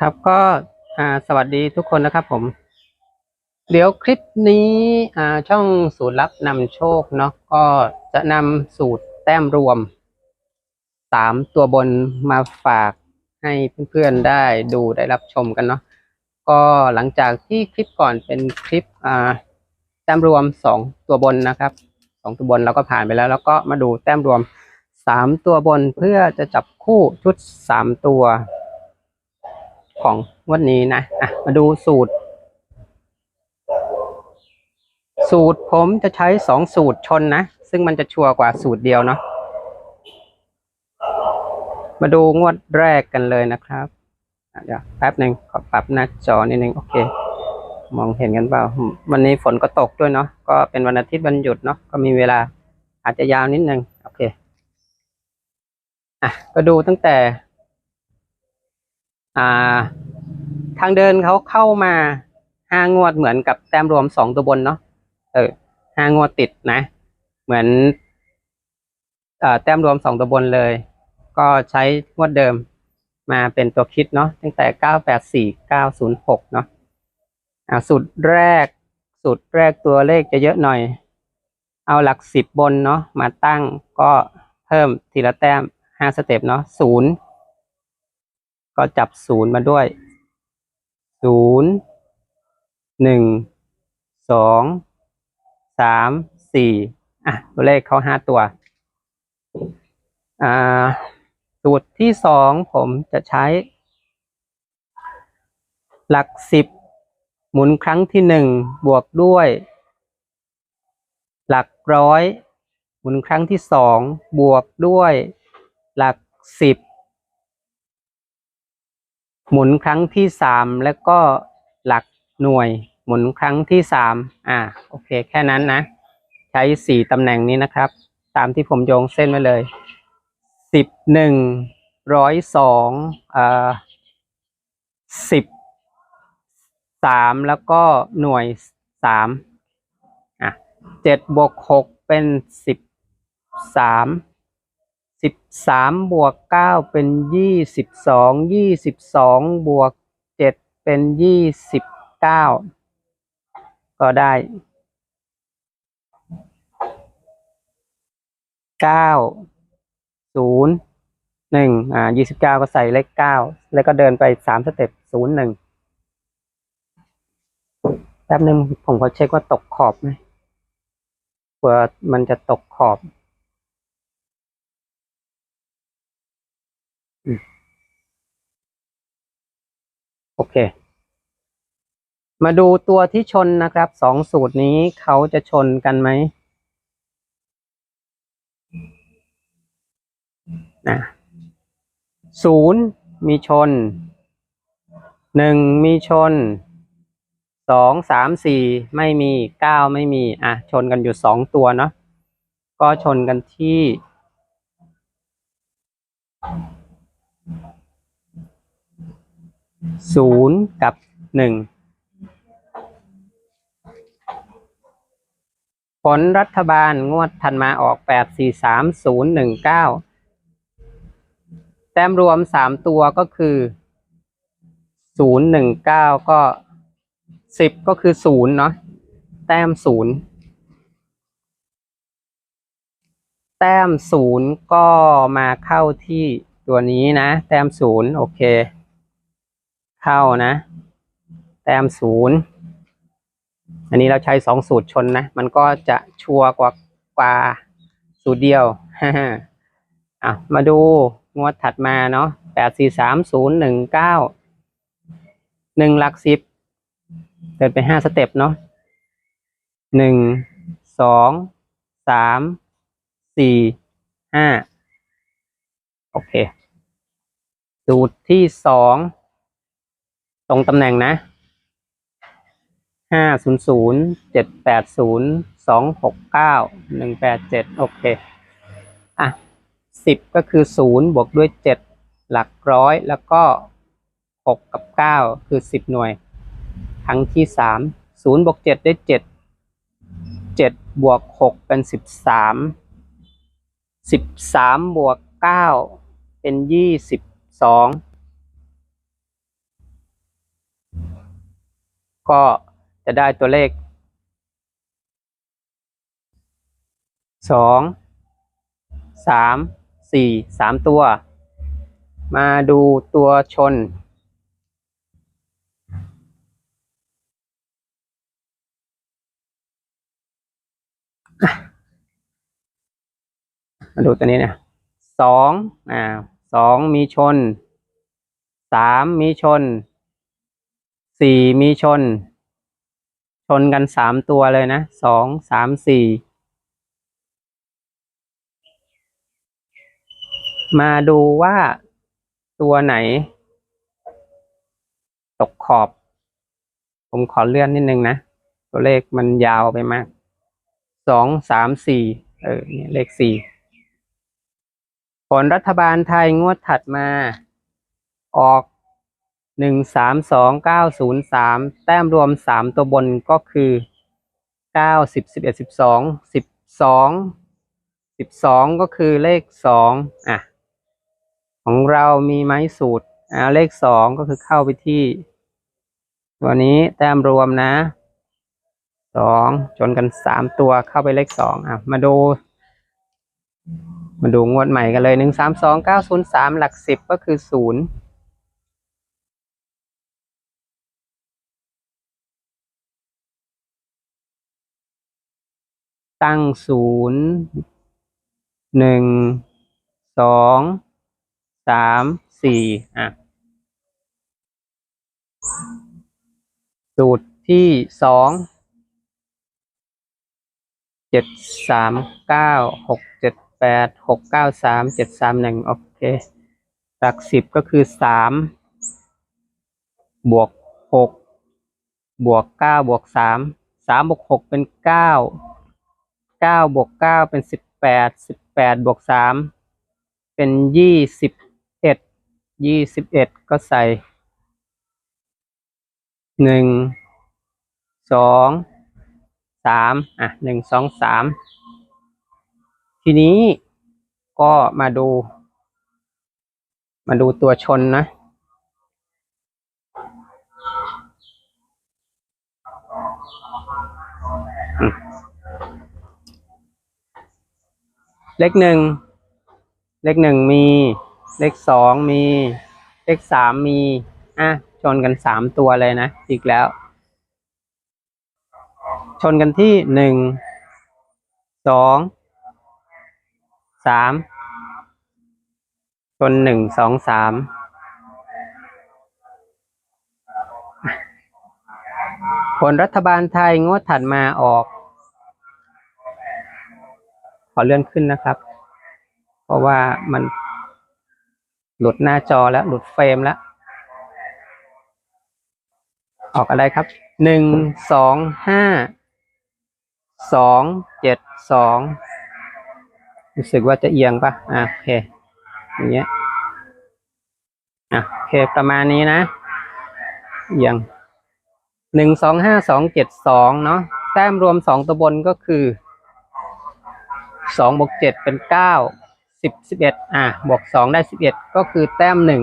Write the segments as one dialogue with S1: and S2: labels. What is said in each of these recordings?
S1: ครับก็สวัสดีทุกคนนะครับผม เดี๋ยวคลิปนี้ช่องสูตรลับนำโชคเนาะก็จะนำสูตรแต้มรวมสามตัวบนมาฝากให้เพื่อนๆได้ดูได้รับชมกันเนาะก็หลังจากที่คลิปก่อนเป็นคลิปแต้มรวมสองตัวบนนะครับสองตัวบนเราก็ผ่านไปแล้ว แล้วก็มาดูแต้มรวมสามตัวบนเพื่อจะจับคู่ชุดสามตัว ของวันนี้นะอะมาดูสูตร สูตรผมจะใช้สองสูตรชนนะ ซึ่งมันจะชัวร์กว่าสูตรเดียวเนาะมาดูงวดแรกกันเลยนะครับเดี๋ยวแป๊บหนึ่งขอปรับหน้าจอนิดนึงโอเค มองเห็นกันเปล่า วันนี้ฝนก็ตกด้วยเนาะก็เป็นวันอาทิตย์วันหยุดเนาะก็มีเวลาอาจจะยาวนิดนึงโอเคอะก็ดูตั้งแต่ อ่าทางเดินเขาเข้ามาห้างวดเหมือนกับแต้มรวมสองตัวบนเนาะเออห้างวดติดนะ เหมือนอ่อแต้มรวมสองตัวบนเลย ก็ใช้งวดเดิมมาเป็นตัวคิดเนาะตั้งแต่เก้าแปดสี่เก้าศูนย์หกเนาะอ่าสูตรแรกสูตรแรกตัวเลขจะเยอะหน่อย เอาหลักสิบบนเนาะมาตั้งก็เพิ่มทีละแต้มห้าสเต็ปเนาะศูนย์ ก็จับศูนย์มาด้วยศูนย์หนึ่งสองสามสี่อะตัวเลขเขาห้าตัว อ่า สูตรที่สองผมจะใช้ หลักสิบหมุนครั้งที่หนึ่งบวกด้วย หลักร้อย หมุนครั้งที่สองบวกด้วย หลักสิบ หมุนครั้งที่สามแล้วก็หลักหน่วย หมุนครั้งที่สามอ่าโอเคแค่นั้นนะ ใช้สี่ตำแหน่งนี้นะครับ ตามที่ผมโยงเส้นไว้เลยสิบหนึ่งร้อยสองอ่าสิบสามแล้วก็หน่วยสามอะเจ็ดบวกหกเป็นสิบสาม สิบสามบวกเก้าเป็นยี่สิบสองยี่สิบสองบวกเจ็ดเป็นยี่สิบเก้าก็ได้เก้าศูนย์หนึ่งอ่ายี่สิบเก้าก็ใส่เลขเก้าแล้วก็เดินไปสามสเต็ปศูนย์หนึ่งแป๊บนึงผมขอเช็คว่าตกขอบไหมเผื่อมันจะตกขอบ โอเค มาดูตัวที่ชนนะครับสองสูตรนี้เขาจะชนกันไหมนะศูนย์มีชนหนึ่งมีชนสองสามสี่ไม่มีเก้าไม่มี อะ ชนกันอยู่สองตัวเนาะก็ชนกันที่ ศูนย์กับหนึ่งผลรัฐบาลงวดถัดมาออกแปดสี่สามศูนย์หนึ่งเก้าแต้มรวมสามตัวก็คือศูนย์หนึ่งเก้าก็สิบก็คือศูนย์เนาะแต้มศูนย์แต้มศูนย์ก็มาเข้าที่ตัวนี้นะ แต้มศูนย์โอเค เข้านะ แต้มศูนย์อันนี้เราใช้สองสูตรชนนะ มันก็จะชัวร์กว่ากว่าสูตรเดียวอะมาดูงวดถัดมาเนาะแปดสี่สามศูนย์หนึ่งเก้าหนึ่งหลักสิบเดินไปห้าสเต็ปเนาะหนึ่งสองสามสี่ห้าโอเค สูตรที่สอง ตรงตำแหน่งนะห้าศูนย์ศูนย์เจ็ดแปดศูนย์สองหกเก้าหนึ่งแปดเจ็ดโอเค อะสิบก็คือศูนย์บวกด้วยเจ็ดหลักร้อยแล้วก็หกกับเก้าคือสิบหน่วย ครั้งที่สามศูนย์บวกเจ็ดได้เจ็ดเจ็ดบวกหกเป็นสิบสามสิบสามบวกเก้าเป็นยี่สิบสอง ก็จะได้ตัวเลขสองสามสี่สามตัว มาดูตัวชน มาดูตัวนี้เนะสองอ่าสองมีชนสามมีชน สี่มีชน ชนกันสามตัวเลยนะสองสามสี่มาดูว่าตัวไหน ตกขอบ ผมขอเลื่อนนิดนึงนะ ตัวเลขมันยาวไปมากสองสามสี่เออเนี่ยเลขสี่ผลรัฐบาลไทยงวดถัดมา ออก หนึ่งสามสองเก้าศูนย์สามแต้มรวมสามตัวบนก็คือเก้าสิบสิบเอ็ดสิบสองสิบสองสิบสองก็คือเลขสองอะ ของเรามีไม้สูตรอ่าเลขสองก็คือเข้าไปที่ ตัวนี้แต้มรวมนะสองจนกันสามตัวเข้าไปเลขสองอะ มาดู มาดูงวดใหม่กันเลยหนึ่งสามสองเก้าศูนย์สามหลักสิบก็คือศูนย์ ตั้งศูนย์หนึ่งสองสามสี่อะ สูตรที่สองเจ็ดสามเก้าหกเจ็ดแปดหกเก้าสามเจ็ดสามหนึ่งโอเค หลักสิบก็คือสามบวกหกบวกเก้าบวกสามสามบวกหกเป็นเก้า เก้าบวกเก้าเป็นสิบแปดสิบแปดบวกสามเป็นยี่สิบเอ็ดยี่สิบเอ็ดก็ใส่หนึ่งสองสามอะหนึ่งสองสามทีนี้ก็มาดู มาดูตัวชนนะ เลขหนึ่ง เลขหนึ่งมี เลขสองมี เลขสามมี อะ ชนกันสามตัวเลยนะ อีกแล้ว ชนกันที่หนึ่ง สอง สาม ชนหนึ่ง สอง สามผลรัฐบาลไทยงวดถัดมาออก อเลื่อนขึ้นนะครับ เพราะว่ามันหลุดหน้าจอแล้วหลุดเฟรมแล้ว ออกอะไรครับหนึ่งสองห้าสองเจ็ดสองรู้สึกว่าจะเอียงปะอะโอเคอย่างเงี้ยอะโอเคประมาณนี้นะเอียงหนึ่งสองห้าสองเจ็ดสองเนาะแต้มรวมสองตัวบนก็คือ สองบวกเจ็ดเป็นเก้าสิบสิบเอ็ดอะบวกสองได้สิบเอ็ดก็คือแต้มหนึ่ง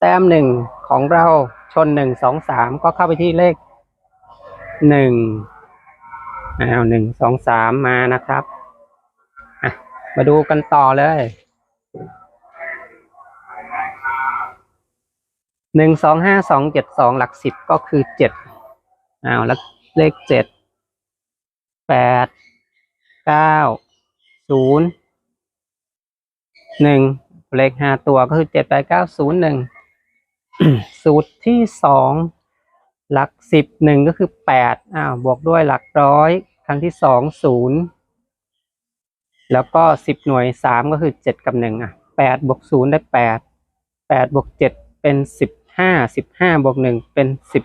S1: แต้มหนึ่งของเราชนหนึ่งสองสามก็เข้าไปที่เลขหนึ่งอ้าวหนึ่งสองสามมานะครับอะมาดูกันต่อเลยหนึ่งสองห้าสองเจ็ดสองหลักสิบก็คือเจ็ดอ้าวแล้วเลขเจ็ดแปด เก้าศูนย์หนึ่งเลขห้าตัวก็คือเจ็ดแปดเก้าศูนย์หนึ่งสูตรที่สองหลักสิบหนึ่งก็คือแปดอ้าวบวกด้วยหลักร้อยครั้งที่สองศูนย์แล้วก็สิบหน่วยสามก็คือเจ็ดกับหนึ่งอะแปดบวกศูนย์ได้แปดแปดบวกเจ็ดเป็นสิบห้าสิบห้าบวกหนึ่งเป็นสิบ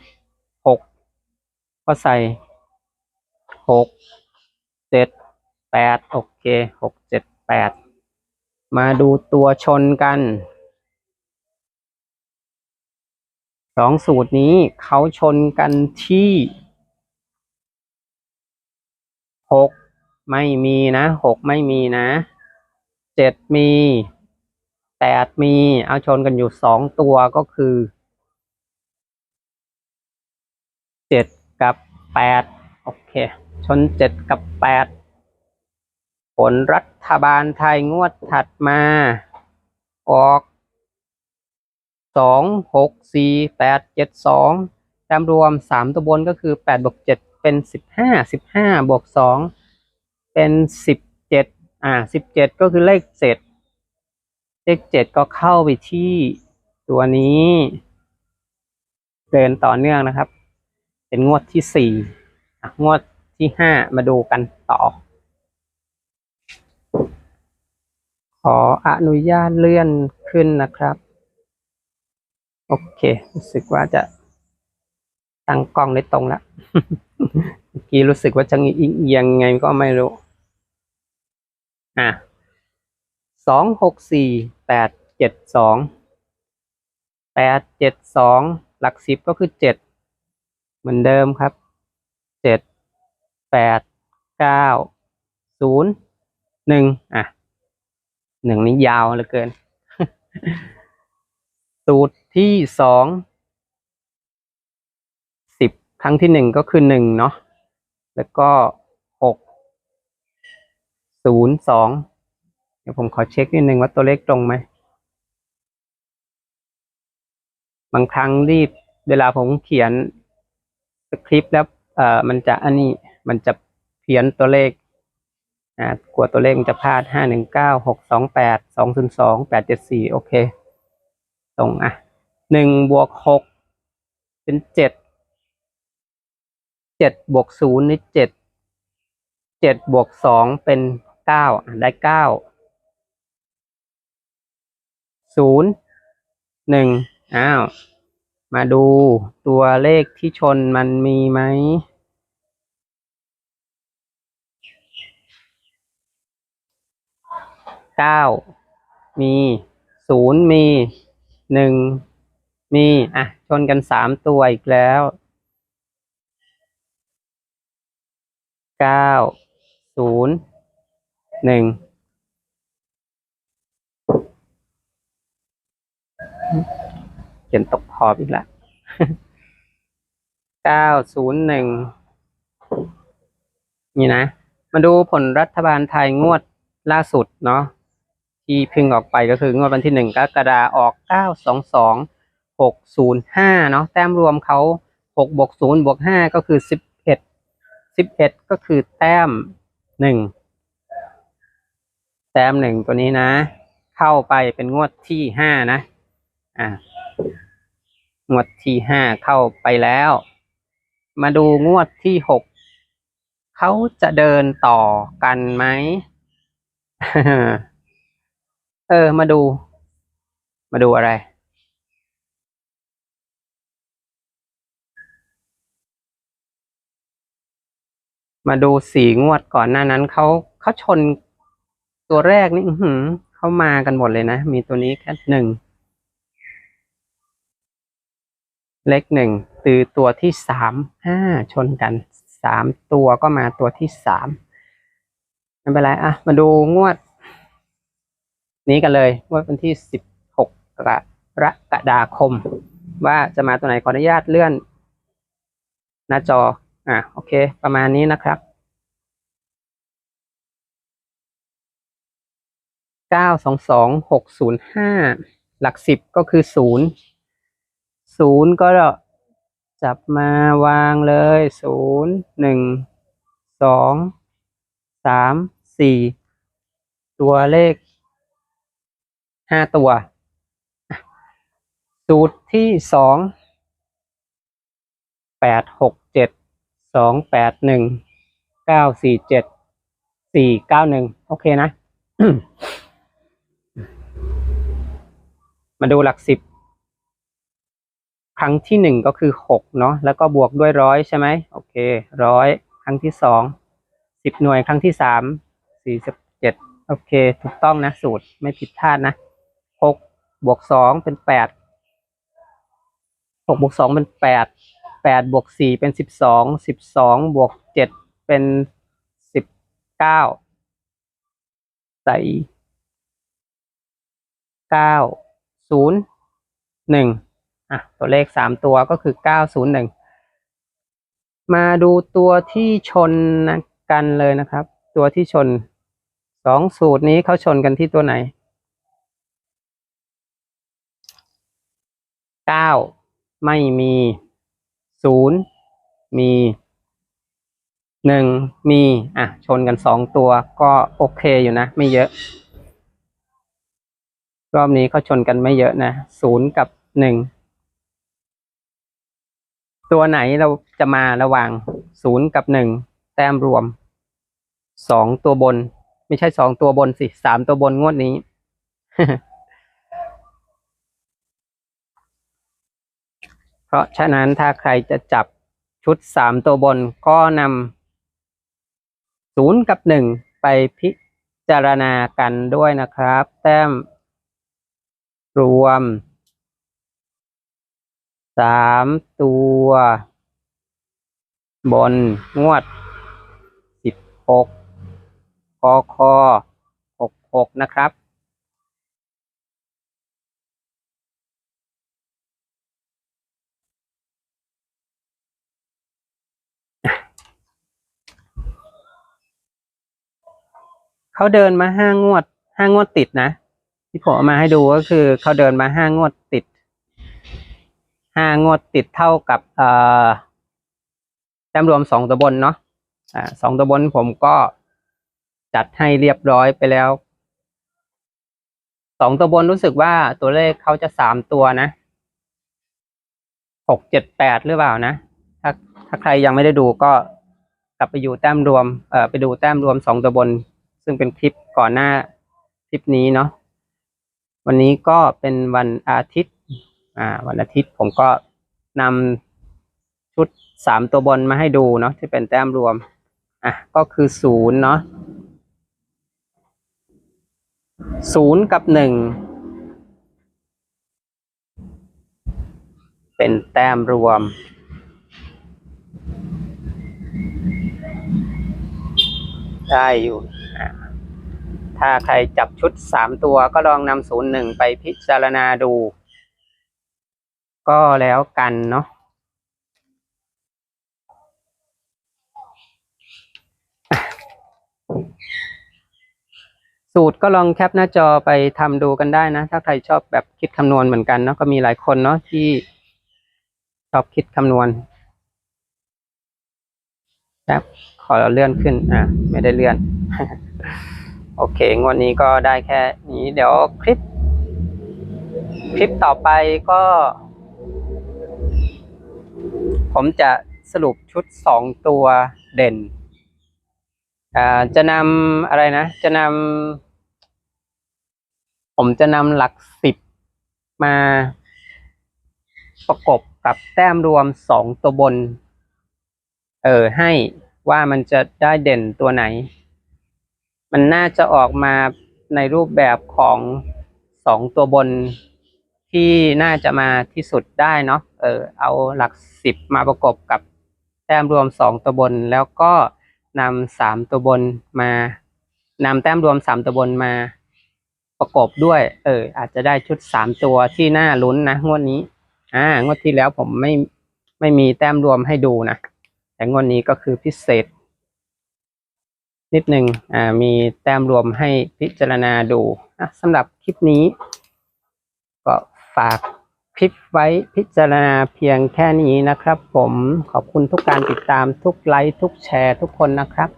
S1: หกก็ใส่หกเจ็ด แปดโอเคหกเจ็ดแปดมาดูตัวชนกันสองสูตรนี้เขาชนกันที่หกไม่มีนะหกไม่มีนะเจ็ดมีแปดมีเอาชนกันอยู่สองตัวก็คือเจ็ดกับแปดโอเค ชนเจ็ดกับแปด ลรัฐบาลไทยงวดถัดมา ออกสองหกสี่แปดเจ็ดสองต้มรวมสามตัวบนก็คือแปดบวกเจ็ดเป็นสิบห้าสิบห้าบวกสองเป็นสิบเจ็ดอ่าสิบเจ็ดก็คือเลขเจ็ดเลขเจ็ดก็เข้าไปที่ตัวนี้เดินต่อเนื่องนะครับ เป็นงวดที่สี่งวดที่ห้ามาดูกันต่อ ขออนุญาตเลื่อนขึ้นนะครับ โอเค รู้สึกว่าจะตั้งกล้องได้ตรงแล้วเมื่อกี้รู้สึกว่าจะเอียงไงก็ไม่รู้ อะสองหกสี่แปดเจ็ดสองแปดเจ็ดสองหลักสิบก็คือเจ็ดเหมือนเดิมครับเจ็ดแปดเก้าศูนย์ หนึ่งอะหนึ่งนี้ยาวเหลือเกิน สูตรที่สองสิบครั้งที่หนึ่งก็คือหนึ่งเนาะแล้วก็หกศูนย์สองเดี๋ยวผมขอเช็คนิดนึงว่าตัวเลขตรงไหม บางครั้งรีบเวลาผมเขียนสคริปต์แล้วเอ่อมันจะอันนี้มันจะเพี้ยนตัวเลข อ่ากลัวตัวเลขมันจะพลาดห้าหนึ่งเก้าหกสองแปดสองศูนย์สองแปดเจ็ดสี่โอเค ตรงอะหนึ่งบวกหกเป็นเจ็ดเจ็ดบวกศูนย์นี่เจ็ดเจ็ดบวกสองเป็นเก้าได้เก้าศูนย์หนึ่งอ้าว มาดูตัวเลขที่ชนมันมีไหม เก้ามีศูนย์มีหนึ่งมีอะชนกันสามตัวอีกแล้วเก้าศูนย์หนึ่งเขียนตกขอบอีกแล้วเก้าศูนย์หนึ่งนี่นะ มาดูผลรัฐบาลไทยงวดล่าสุดเนาะ ที่เพึ่งออกไปก็คืองวดวันที่หนึ่งกรกฎาออกเก้าสองสองหกศูนย์ห้าเนาะแต้มรวมเขาหกบวกศูนย์บวกห้าก็คือสิบเอ็ดสิบเอ็ดก็คือแต้มหนึ่งแต้มหนึ่งตัวนี้นะ เข้าไปเป็นงวดที่ห้านะ อ่างวดที่ห้าเข้าไปแล้ว มาดูงวดที่หกเขาจะเดินต่อกันไหม เออ มาดู มาดูอะไร มาดูสีงวดก่อนหน้านั้นเขาเขาชนตัวแรกนี่หืเขามากันหมดเลยนะ มีตัวนี้แค่หนึ่ง เลขหนึ่งคือตัวที่สามห้าชนกันสามตัวก็มาตัวที่สามไม่เป็นไร อะ มาดูงวด นี้กันเลยงวดวันที่สิบหกรกฎาคม ว่าจะมาตัวไหนขออนุญาตเลื่อน หน้าจออะโอเค ประมาณนี้นะครับเก้าสองสองหกศูนย์ห้าหลักสิบก็คือศูนย์ศูนย์ก็จับมาวางเลยศูนย์หนึ่งสองสามสี่ตัวเลข ห้าตัว สูตรที่สองแปดหกเจ็ดสองแปดหนึ่งเก้าสี่เจ็ดสี่เก้าหนึ่งโอเคนะ มาดูหลักสิบครั้งที่หนึ่งก็คือหกเนาะแล้วก็บวกด้วยร้อยใช่ไหมโอเคร้อยครั้งที่สองสิบหน่วยครั้งที่สามสี่สิบเจ็ดโอเค ถูกต้องนะ สูตรไม่ผิดพลาดนะ หกบวกสองเป็นแปดหกบวกสองเป็นแปดแปดบวกสี่เป็นสิบสองสิบสองบวกเจ็ดเป็นสิบเก้าใส่เก้าศูนย์หนึ่งอะตัวเลขสามตัวก็คือเก้าศูนย์หนึ่งมาดูตัวที่ชนกันเลยนะครับ ตัวที่ชนสองสูตรนี้เขาชนกันที่ตัวไหน เก้าไม่มีศูนย์มีหนึ่งมีอะชนกันสองตัวก็โอเคอยู่นะ ไม่เยอะ รอบนี้เขาชนกันไม่เยอะนะศูนย์กับหนึ่งตัวไหนเราจะมาระหว่างศูนย์กับหนึ่งแต้มรวมสองตัวบน ไม่ใช่สองตัวบนสิสามตัวบนงวดนี้ เพ ราะฉะนั้นถ้าใครจะจับชุดสามตัวบนก็นำศูนย์กับหนึ่งไปพิจารณากันด้วยนะครับ แต้ม รวมสามตัว บนงวดสิบหกคอคอหกหกนะครับ เขาเดินมาห้างวดห้างวดติดนะ ที่ผมเอามาให้ดูก็คือเขาเดินมาห้างวดติดห้างวดติดเท่ากับเอ่อแต้มรวมสองตัวบนเนาะอ่าสองตัวบนผมก็จัดให้เรียบร้อยไปแล้วสองตัวบนรู้สึกว่าตัวเลขเขาจะสามตัวนะหกเจ็ดแปดหรือเปล่านะถ้าถ้าใครยังไม่ได้ดูก็กลับไปอยู่แต้มรวมเอ่อไปดูแต้มรวมสองตัวบน ซึ่งเป็นคลิปก่อนหน้าคลิปนี้เนาะวันนี้ก็เป็นวันอาทิตย์อ่าวันอาทิตย์ผมก็นำชุดสามตัวบนมาให้ดูเนาะที่เป็นแต้มรวมอะก็คือศูนย์เนาะศูนย์กับหนึ่งเป็นแต้มรวมได้อยู่ ถ้าใครจับชุดสามตัวก็ลองนำศูนย์หนึ่งไปพิจารณาดู ก็แล้วกันเนาะสูตรก็ลองแคปหน้าจอไปทำดูกันได้นะ ถ้าใครชอบแบบคิดคำนวณเหมือนกันเนาะก็มีหลายคนเนาะที่ชอบคิดคำนวณครับขอเราเลื่อนขึ้นอะไม่ได้เลื่อน โอเค งวดนี้ก็ได้แค่นี้ เดี๋ยวคลิป คลิปต่อไปก็ ผมจะสรุปชุดสองตัวเด่นอ่าจะนำอะไรนะ จะนำผมจะนำหลักสิบมาประกบกับแต้มรวมสองตัวบน เออให้ว่ามันจะได้เด่นตัวไหน มันน่าจะออกมาในรูปแบบของสองตัวบนที่น่าจะมาที่สุดได้เนาะเออเอาหลักสิบมาประกบกับแต้มรวมสองตัวบน แล้วก็นำสามตัวบนมานำแต้มรวมสามตัวบนมาประกบด้วย เออ อาจจะได้ชุดสามตัวที่น่าลุ้นนะงวดนี้ อ่างวดที่แล้วผมไม่ไม่มีแต้มรวมให้ดูนะแต่งวดนี้ก็คือพิเศษ นิดหนึ่งอ่ามีแต้มรวมให้พิจารณาดูสำหรับคลิปนี้ ก็ฝากคลิปไว้พิจารณาเพียงแค่นี้นะครับ ผมขอบคุณทุกการติดตามทุกไลค์ทุกแชร์ทุกคนนะครับ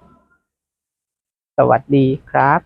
S1: สวัสดีครับ